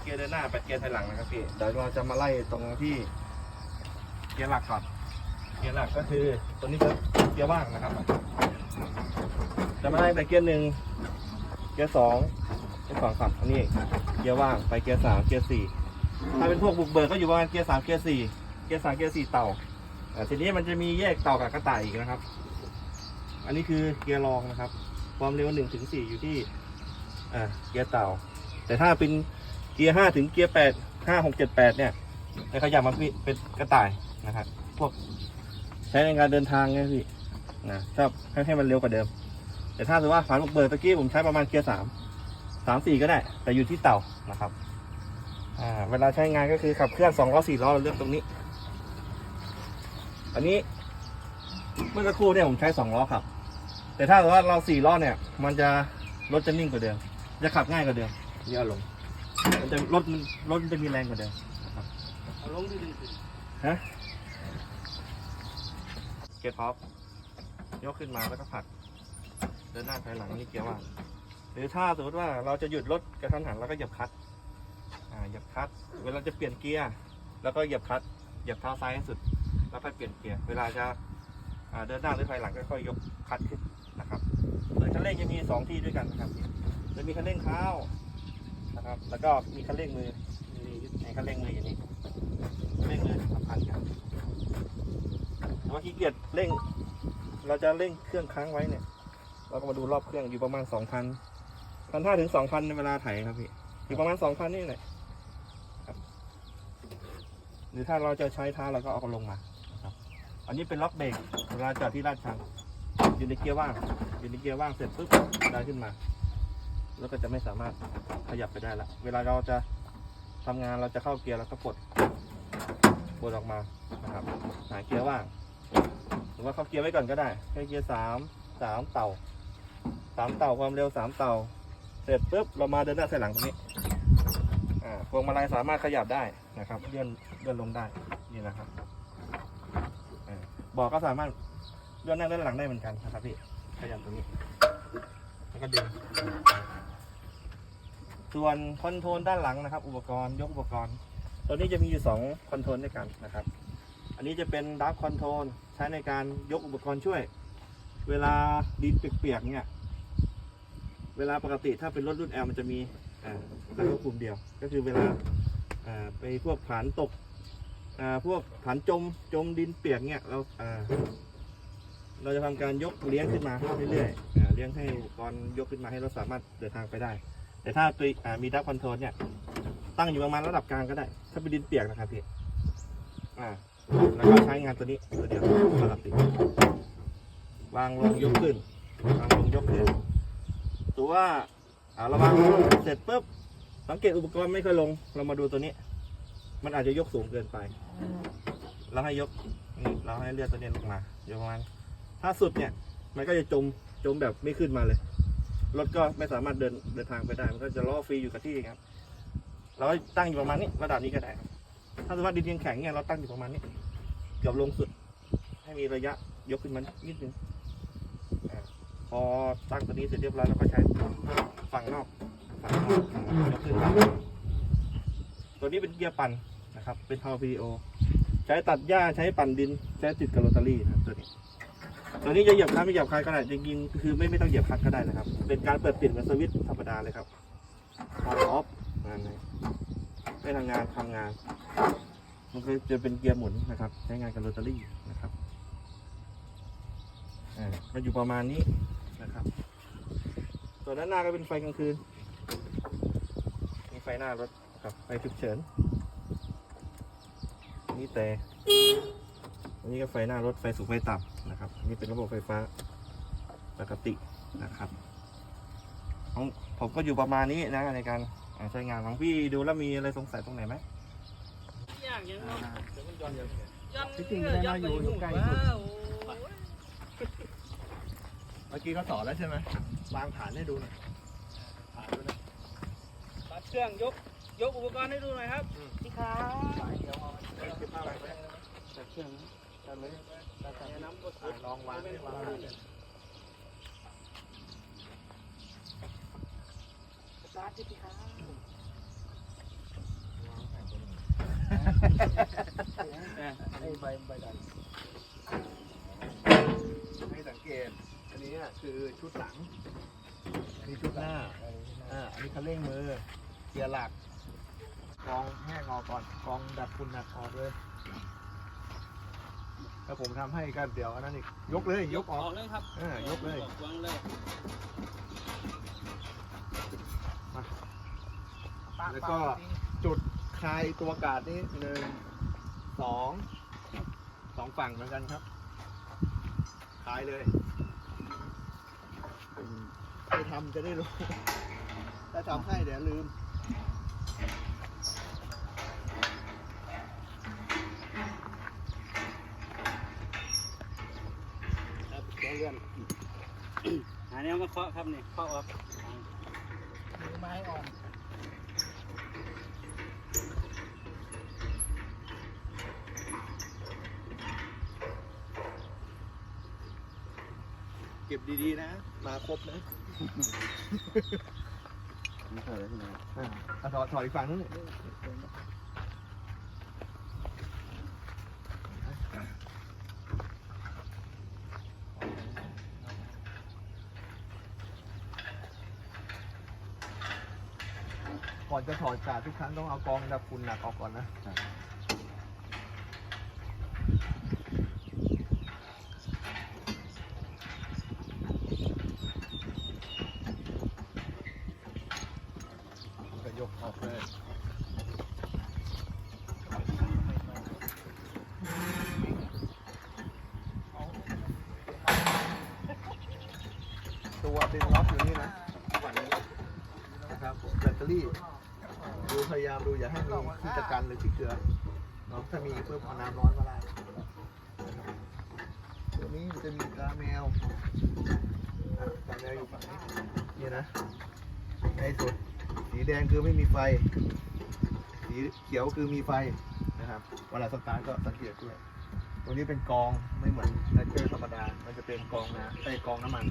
เกียร์เดินหน้าแปดเกียร์ถอยหลังนะครับพี่ เดี๋ยวเราจะมาไล่ตรงที่เกียร์หลักก่อน เกียร์หลักก็คือตัวนี้คือเกียร์ว่างนะครับ จะมาไล่แต่เกียร์หนึ่งเกียร์สองเกียร์สองครับอันนี้เกียร์ว่างไปเกียร์สามเกียร์สี่ถ้าเป็นพวกบุกเบิกก็อยู่ประมาณเกียร์สามเกียร์สี่เกียร์สามเกียร์สี่เต่าอ่าทีนี้มันจะมีแยกเต่ากับกระต่ายอีกนะครับ อันนี้คือเกียร์รองนะครับ ความเร็วหนึ่งถึงสี่อยู่ที่อ่าเกียร์เต่า แต่ถ้าเป็น เกียร์ห้าถึงเกียร์แปดห้าหกเจ็ดแปดเนี่ยจะขยับมาเป็นกระต่ายนะครับพวกใช้ในการเดินทางไงพี่นะชอบให้ให้มันเร็วกว่าเดิม แต่ถ้าสมมติว่าฝานบุกเบิกตะกี้ผมใช้ประมาณเกียร์สามสามสี่ก็ได้ แต่อยู่ที่เต่านะครับอ่าเวลาใช้งานก็คือขับเคลื่อนสองล้อสี่ล้อเราเลือกตรงนี้ อันนี้ เมื่อสักครู่เนี่ยผมใช้สองล้อครับ แต่ถ้าสมมติว่าเราสี่ล้อเนี่ย มันจะรถจะนิ่งกว่าเดิม จะขับง่ายกว่าเดิมเยอะลง มันจะรถมันรถมันจะมีแรงกว่าเดิมนะครับเอาลงดึงฮะเกียร์ท็อปยกขึ้นมาแล้วก็ผลักเดินหน้าถอยหลังนี่เกียร์ว่างหรือถ้าสมมติว่าเราจะหยุดรถกระทันหันเราก็เหยียบคลัตช์อ่าเหยียบคลัตช์เวลาจะเปลี่ยนเกียร์แล้วก็เหยียบคลัตช์เหยียบเท้าซ้ายให้สุด แล้วค่อยเปลี่ยนเกียร์เวลาจะอ่าเดินหน้าหรือถอยหลังก็ค่อยยกคลัตช์ขึ้นนะครับส่วนคันเร่งจะมีสองที่ด้วยกันนะครับ จะมีคันเร่งเท้า นะครับ แล้วก็มีคันเร่งมือมีในคันเร่งมืออย่างนี้เร่งมือสำคัญครับแต่ว่าขี้เกียจเร่ง เราจะเร่งเครื่องค้างไว้เนี่ย เราก็มาดูรอบเครื่องอยู่ประมาณสองพันพันห้าถึงสองพันในเวลาไถครับพี่ อยู่ประมาณสองพันนี่แหละครับหรือถ้าเราจะใช้ท้าเราก็เอาลงมาครับ อันนี้เป็นล็อกเบรกเวลาจอดที่ลาดชันอยู่ในเกียร์ว่างอยู่ในเกียร์ว่างเสร็จปุ๊บได้ขึ้นมา แล้วก็จะไม่สามารถขยับไปได้ละ เวลาเราจะทำงานเราจะเข้าเกียร์เราก็ปลดปลดออกมานะครับ หาเกียร์ว่าง หรือว่าเข้าเกียร์ไว้ก่อนก็ได้แค่เกียร์สามสามเต่าสามเต่าความเร็วสามเต่า เสร็จปุ๊บเรามาเดินหน้าถอยหลังตรงนี้อ่าพวงมาลัยสามารถขยับได้นะครับเลื่อนเลื่อนลงได้นี่นะครับอ่าบอกก็สามารถเลื่อนหน้าเลื่อนหลังได้เหมือนกันนะครับพี่ขยับตรงนี้แล้วก็ดึง ส่วนคอนโทรลด้านหลังนะครับ อุปกรณ์ยกอุปกรณ์ ตัวนี้จะมีอยู่สองคอนโทรลด้วยกันนะครับ อันนี้จะเป็นดับคอนโทรลใช้ในการยกอุปกรณ์ช่วย เวลาดินเปียกๆเนี่ย เวลาปกติถ้าเป็นรถรุ่น L มันจะมีอ่การควบคุมเดียว ก็คือเวลาไปพวกผานตกพวกผานจมจมดินเปียกเนี่ยเราเราจะทำการยกเลี้ยงขึ้นมาเรื่อยๆเลี้ยงให้อุปกรณ์ยกขึ้นมาให้เราสามารถเดินทางไปได้ แต่ถ้าตัวมีดับคอนโทรลเนี่ย ตั้งอยู่ประมาณระดับกลางก็ได้ ถ้าเป็นดินเปียกนะครับพี่อ่าแล้วก็ใช้งานตัวนี้ตัวเดียวปกติวางลงยกขึ้นวางลงยกขึ้นตัวว่าอ่าเราวางลงเสร็จปุ๊บสังเกตอุปกรณ์ไม่ค่อยลง เรามาดูตัวนี้ มันอาจจะยกสูงเกินไป เราให้ยกนี่เราให้เลื่อนตัวนี้ลงมาอยู่ประมาณถ้าสุดเนี่ย มันก็จะจมจมแบบไม่ขึ้นมาเลย รถก็ไม่สามารถเดินเดินทางไปได้ มันก็จะล้อฟรีอยู่กับที่ครับ เราตั้งอยู่ประมาณนี้ระดับนี้ก็ได้ครับถ้าสมมติว่าดินยังแข็งเนี่ยเราตั้งอยู่ประมาณนี้เกือบลงสุด ให้มีระยะยกขึ้นมานิดนึงพอตั้งตัวนี้เสร็จเรียบร้อยเราก็ใช้ฝั่งนอกฝั่งนอกยกขึ้นตัวนี้เป็นเกียร์ปั่นนะครับ เป็นพาวพีโอใช้ตัดหญ้าใช้ปั่นดินใช้ติดกับโรตารี่นะครับตัวนี้ ตัวนี้จะเหยียบคลัตช์ไม่เหยียบคลัตช์ก็ได้จริงๆคือไม่ไม่ต้องเหยียบคลัตช์ก็ได้นะครับ เป็นการเปิดปิดเหมือนสวิตช์ธรรมดาเลยครับออนออฟงานเลยไม่ทำงานทำงาน มันก็จะเป็นเกียร์หมุนนะครับ ใช้งานกับโรตารี่นะครับอ่ามันอยู่ประมาณนี้นะครับส่วนด้านหน้าก็เป็นไฟกลางคืนมีไฟหน้ารถครับไฟฉุกเฉินนี่แต่อันนี้ก็ไฟหน้ารถไฟสูงไฟต่ำ นะครับอันนี้เป็นระบบไฟฟ้าปกตินะครับของผมก็อยู่ประมาณนี้นะในการอ่าใช้งานของพี่ดูแล้วมีอะไรสงสัยตรงไหนไหมยากยังเนาะเดี๋ยวมันย้อนเดี๋ยวยันที่จริงไม่ได้มาอยู่อยู่ใกล้สุดว้าวเมื่อกี้เขาสอนแล้วใช่ไหมวางฐานให้ดูหน่อยฐานดูนะตัดเครื่องยกยกอุปกรณ์ให้ดูหน่อยครับพี่ครับเดี๋ยวเอาเดี๋ยวเก็บผ้าไว้ไว้ตัดเครื่องตัดเลย ลองวางให้วางให้สตาร์ทที่พี่ครับไอ้ใบใบดันให้สังเกต อันนี้คือชุดหลัง อันนี้ชุดหน้า อ่า อันนี้คันเร่งมือ เกียร์หลักกองแห้งออกก่อนกองดับคุณหนักออกเลย ถ้าผมทำให้ก็เดี๋ยวอันนั้นอีกยกเลยยกออออกกเลยครับเออยกเลย วางเลยแล้วก็จุดคลายตัวกาดนี่หนึ่งสองสองฝั่งเหมือนกันครับคลายเลยไปทำจะได้รู้ ถ้าทำให้เดี๋ยวลืม ครับ เลื่อนหาแนวมาเคาะครับนี่เคาะออกมือไม้อ่อนเก็บดีๆนะ มาครบนะไม่เคยเลยใช่ไหมอะเอาถอดถอดอีกฝั่งนึง ก่อนจะถอดกาดทุกครั้งต้องเอากองดับฝุ่นหนักออกก่อนนะก็ยกออกเลยตัวเป็นล็อกอยู่นี่นะฝั่งนี้ นะครับแบตเตอรี่ดูพยายามดูอย่าให้มีที่ตะกันหรือที่เกลือเนาะถ้ามีเพิ่มเอาน้ำร้อนมาได้นะครับตัวนี้จะมีกาแมวกาแมวอยู่ฝั่งนี้นี่นะในสุดสีแดงคือไม่มีไฟ สีเขียวคือมีไฟนะครับเวลาสตาร์ทก็สังเกตด้วยตัวนี้เป็นกองไม่เหมือนไนเตอร์ธรรมดา มันจะเป็นกองนะใส่กองน้ำมัน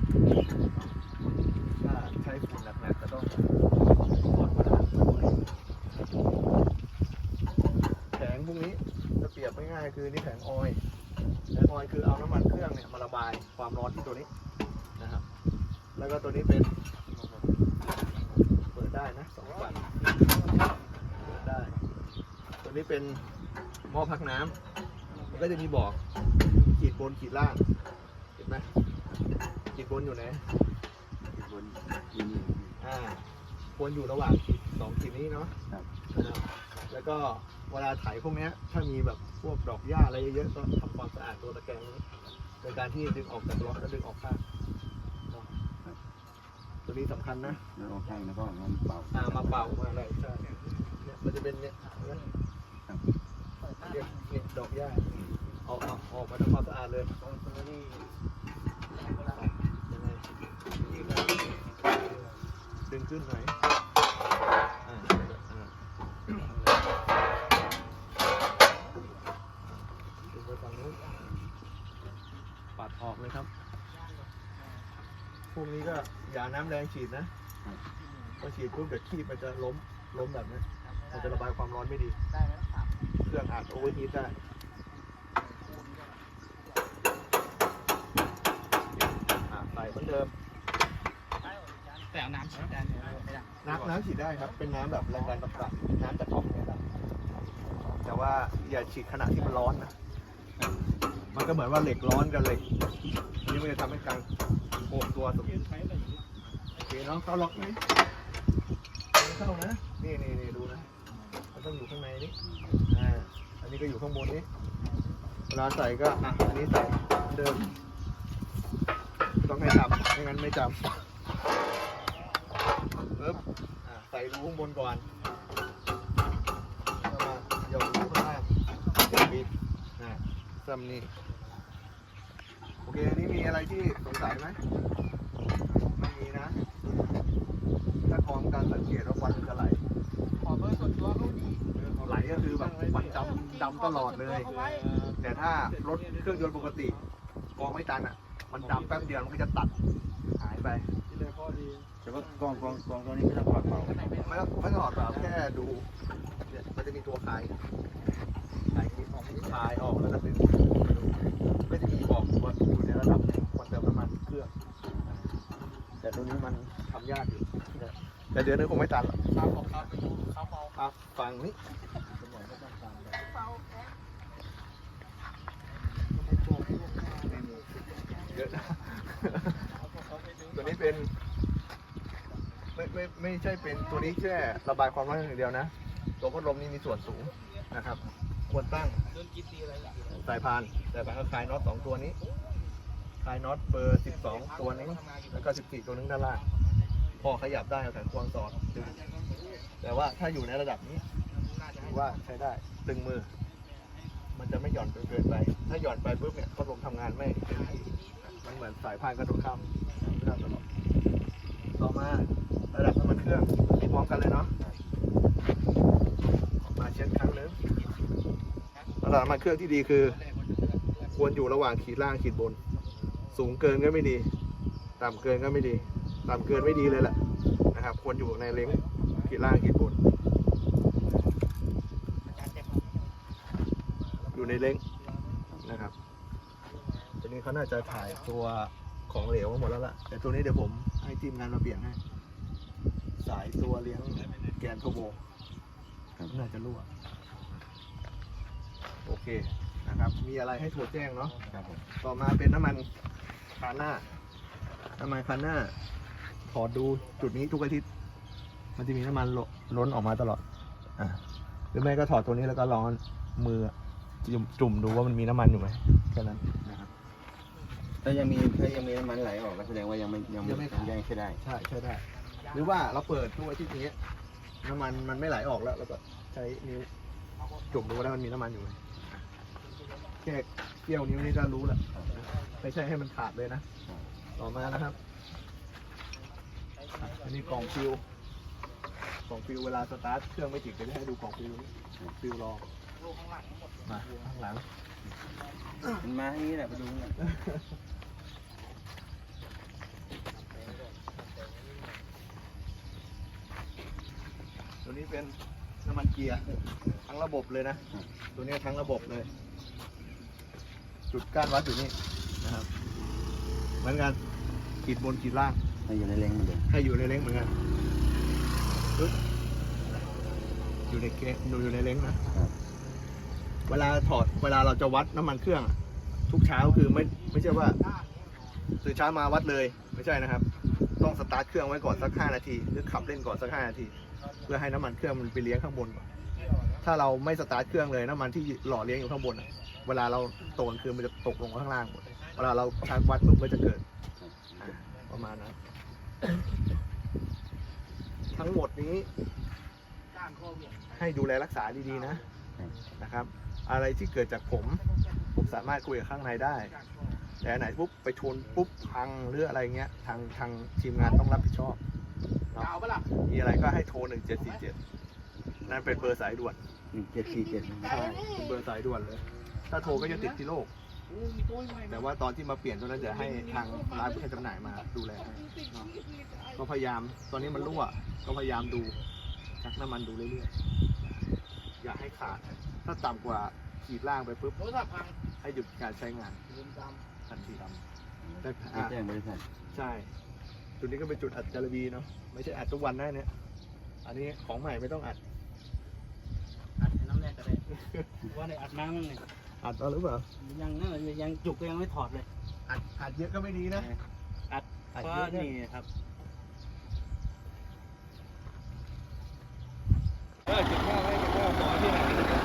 าใช้ฝุ่นหนักๆจะต้องถอดมาล้างแผงพวกนี้จะเปรียบง่ายๆคือนี่แผงออยล์แผงออยล์คือเอาน้ำมันเครื่องเนี่ยมาระบายความร้อนที่ตัวนี้นะครับ แล้วก็ตัวนี้เป็นเปิดได้นะสองฝั่งเปิดได้ ตัวนี้เป็นหม้อพักน้ำมันก็จะมีบอกขีดบนขีดล่างเห็นไหมขีดบนอยู่ไหน บนยินอ่าควรอยู่ระหว่างขีดสองขีดนี้เนาะครับ นะครับแล้วก็เวลาไถพวกเนี้ยถ้ามีแบบพวกดอกหญ้าอะไรเยอะๆก็ทำความสะอาดตัวตะแกรงนี้โดยการที่ดึงออกจากล้อแล้วดึงออกข้างเนาะตัวนี้สำคัญนะ แล้วเอาข้างแล้วก็มันเป่า อ่ามาเป่ามาอะไรใช่เนี่ยมันจะเป็นเนี่ยเนี่ยเนี่ยเนี่ยดอกหญ้าเอาเอาออกมาทำความสะอาดเลย ดึงขึ้นหน่อยอ่าอ่าดึงไปฝั่งนู้นปัดออกเลยครับ พวกนี้ก็อย่าน้ำแรงฉีดนะพอฉีดปุ๊บเดี๋ยวขี้มันจะล้มล้มแบบนี้มันจะระบายความร้อนไม่ดีได้แล้วครับเครื่องอาจโอเวอร์ฮีทได้อะใส่ เหมือนเดิม แต่เอาน้ำฉีดได้ไหมไม่ได้น้ำน้ำฉีดได้ครับ เป็นน้ำแบบแรงดันต่ำๆน้ำจากก๊อกเนี่ยได้แต่ว่าอย่าฉีดขณะที่มันร้อนนะ มันก็เหมือนว่าเหล็กร้อนกับเหล็กอันนี้มันจะทำให้การโอบตัวสมโอเคเนาะเข้าล็อกไหมไม่เข้านะ นี่นี่นี่ดูนะ มันต้องอยู่ข้างในนี้อ่า อันนี้ก็อยู่ข้างบนนี้เวลาใส่ก็อะอันนี้ใส่เหมือนเดิม ต้องให้จำไม่งั้นไม่จำปึ๊บอะใส่รูข้างบนก่อนแล้วมาหยอดรูข้างล่างปิดอะซ้ำนี่โอเคอันนี้มีอะไรที่สงสัยไหมไม่มีนะ ถ้าของการสังเกตว่าควันมันจะไหลขอเบอร์ส่วนตัวเขาดีไหลก็คือแบบควันดำดำตลอดเลย แต่ถ้ารถเครื่องยนต์ปกติกองไม่ตันอะ มันดำแป๊บเดียวมันก็จะตัดหายไปแต่ว่ากองกองกองตัวนี้ไม่ต้องถอดเป่าไม่ต้องไม่ต้องถอดเปล่าแค่ดูเนี่ยมันจะมีตัวคลายคลายออกแล้วก็ดึงก็จะมีบอกว่าอยู่ในระดับไหนควรเติมน้ำมันเครื่อง แต่ตรงนี้มันทำยากอยู่แต่เดือนนึงคงไม่ตันหรอกครับฟังนี้ เยอะนะตัวนี้เป็น ไม่ไม่ไม่ใช่เป็นตัวนี้แค่ระบายความร้อนอย่างเดียวนะ ตัวพัดลมนี่มีส่วนสูงนะครับ ควรตั้งสายพานสายพานก็คลายน็อตสองตัวนี้คลายน็อตเบอร์12ตัวนี้แล้วก็14ตัวนึงด้านล่างพอขยับได้เอาแต่ควงสอดดึงแต่ว่าถ้าอยู่ในระดับนี้ถือว่าใช้ได้ตึงมือ มันจะไม่หย่อนจนเกินไป ถ้าหย่อนไปปุ๊บเนี่ยพัดลมทำงานไม่เต็มที่ มันเหมือนสายพานกระโดดข้ามข้ามตลอดต่อมาระดับน้ำมันเครื่องพร้อมกันเลยเนาะมาเช็คครั้งหนึงระดับน้ำมันเครื่องที่ดีคือ ควรอยู่ระหว่างขีดล่างขีดบน สูงเกินก็ไม่ดี ต่ำเกินก็ไม่ดี ต่ำเกินไม่ดีเลยแหละนะครับ ควรอยู่ในเล้งขีดล่างขีดบน อยู่ในเล้ง ตัวนี้เขาน่าจะถ่ายตัวของเหลวมาหมดแล้วล่ะ แต่ตัวนี้เดี๋ยวผมให้ทีมงานมาเปลี่ยนให้ สายตัวเลี้ยงแกนโทโบน่าจะรั่ว โอเคนะครับ มีอะไรให้โทรแจ้งเนาะ ครับผมต่อมาเป็นน้ำมันคาน่าน้ำมันคาน่าถอดดูจุดนี้ทุกอาทิตย์ มันจะมีน้ำมันล้นออกมาตลอด อะหรือไม่ก็ถอดตัวนี้แล้วก็ร้อนมือจุ่มจุ่มดูว่ามันมีน้ำมันอยู่ไหมแค่นั้นนะครับ ถ้ายังมีถ้ายังมีน้ำมันไหลออกก็แสดงว่ายังไม่ยังยังไม่ไม่ขาด ยังใช้ได้ ใช่ใช่ได้ หรือว่าเราเปิดทุกอาทิตย์นี้น้ำมันมันไม่ไหลออกแล้วแล้วก็ใช้นิ้วจุ่มดูว่ามันมีน้ำมันอยู่ไหมแค่เกี่ยวนิ้วนี่ก็รู้แล้วไม่ใช่ให้มันขาดเลยนะต่อมานะครับอันนี้กล่องฟิวกล่องฟิวเวลาสตาร์ทเครื่องไม่ติดจะได้ให้ดูกล่องฟิวนี่ฟิวรอมาข้างหลัง มันมาอย่างนี้แหละไปดูกันตัวนี้เป็นน้ำมันเกียร์ทั้งระบบเลยนะ ตัวนี้ทั้งระบบเลย จุดก้านวัดอยู่นี่นะครับ เหมือนกันขีดบนขีดล่าง ให้อยู่ในเล้งเหมือนเดิมให้อยู่ในเล้งเหมือนกันปึ๊บอยู่ในเกะอยู่ในเล้งนะ เวลาถอดเวลาเราจะวัดน้ำมันเครื่อง ทุกเช้าคือไม่ไม่ใช่ว่าตื่นเช้ามาวัดเลยไม่ใช่นะครับ ต้องสตาร์ทเครื่องไว้ก่อนสักห้านาที หรือขับเล่นก่อนสักห้านาที เพื่อให้น้ำมันเครื่องมันไปเลี้ยงข้างบนก่อนถ้าเราไม่สตาร์ทเครื่องเลยน้ำมันที่หล่อเลี้ยงอยู่ข้างบนเวลาเราตกกลางคืนมันจะตกลงข้างล่างหมดเวลาเราชาร์จวัดปุ๊บก็จะเกิดประมาณนั้นทั้งหมดนี้ให้ดูแลรักษาดีๆนะนะครับ อะไรที่เกิดจากผม ผมสามารถคุยกับข้างในได้ แต่อันไหนปุ๊บไปชนปุ๊บพังหรืออะไรเงี้ยทางทางทีมงานต้องรับผิดชอบเนาะมีอะไรก็ให้โทรหนึ่งเจ็ดสี่เจ็ดนั่นเป็นเบอร์สายด่วนหนึ่งเจ็ดสี่เจ็ดใช่เป็นเบอร์สายด่วนเลย ถ้าโทรก็จะติดที่โลก แต่ว่าตอนที่มาเปลี่ยนตัวนั้นจะให้ทางร้านผู้ให้จำหน่ายมาดูแลให้เนาะก็พยายามตอนนี้มันรั่ว ก็พยายามดูชักน้ำมันดูเรื่อยๆ อย่าให้ขาด ถ้าต่ำกว่าขีดล่างไปปุ๊บให้หยุดการใช้งานทันทีแต่ไม่อะแจ้งบริษัทใช่ จุดนี้ก็เป็นจุดอัดจารบีเนาะไม่ใช่อัดทุกวันนะเนี่ยอันนี้ของใหม่ไม่ต้องอัดอัดน้ำแรกก็ได้ว่าได้อัดน้ำมั้งเนี่ยอัดเอาหรือเปล่ายังนั่นเลยยังจุกก็ยังไม่ถอดเลยอัดอัดเยอะก็ไม่ดีนะอัดอัดก็เยอะเนี่ยนี่ครับเออจุดแค่ Thank you.